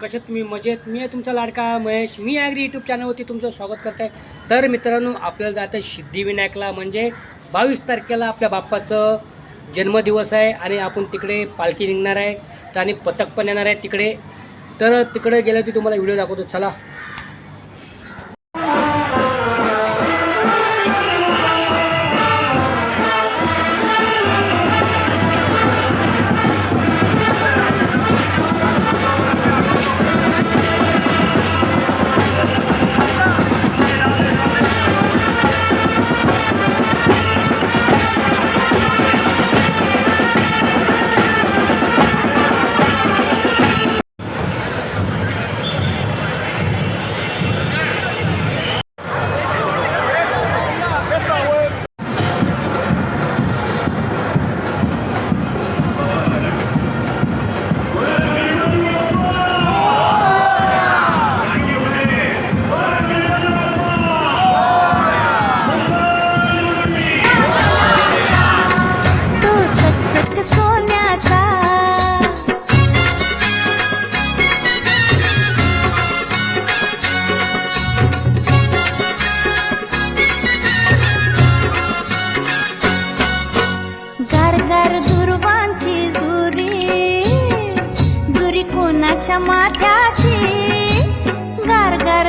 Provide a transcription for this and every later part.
कसे तुम्ही मजेत? मी आहे तुमचा लाडका महेश. मी ॲग्री यूट्यूब चॅनलवरती तुमचं स्वागत करत आहे तर मित्रांनो आपल्याला जातं सिद्धिविनायकला म्हणजे बावीस तारखेला आपल्या बाप्पाचं जन्मदिवस आहे आणि आपण तिकडे पालखी निघणार आहे. तर आणि पथक पण येणार आहे तिकडे. तर तिकडे गेलं की तुम्हाला व्हिडिओ दाखवतो. चला. कोणाच्या माथ्याची गार गार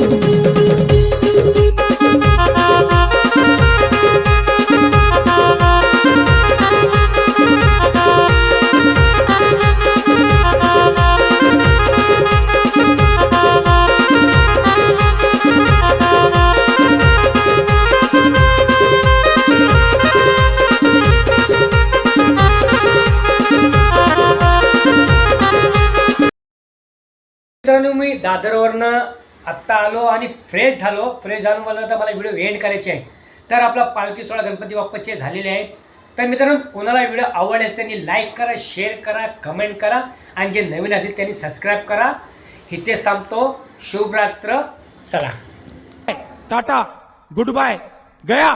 मित्रांनो मी दादरवरनं आत्ता आलो आणि फ्रेश झालो. फ्रेश झालो मला तर मला व्हिडिओ एंड करायचे आहे. तर आपला पालखी सोहळा गणपती बाप्पाचे झालेले आहेत. तर मित्रांनो कोणाला व्हिडिओ आवडल्यास त्यांनी लाईक करा शेअर करा कमेंट करा. आणि जे नवीन असेल त्यांनी सबस्क्राईब करा. इथेच थांबतो. शुभरात्र. चला. टाटा गुड बाय गया.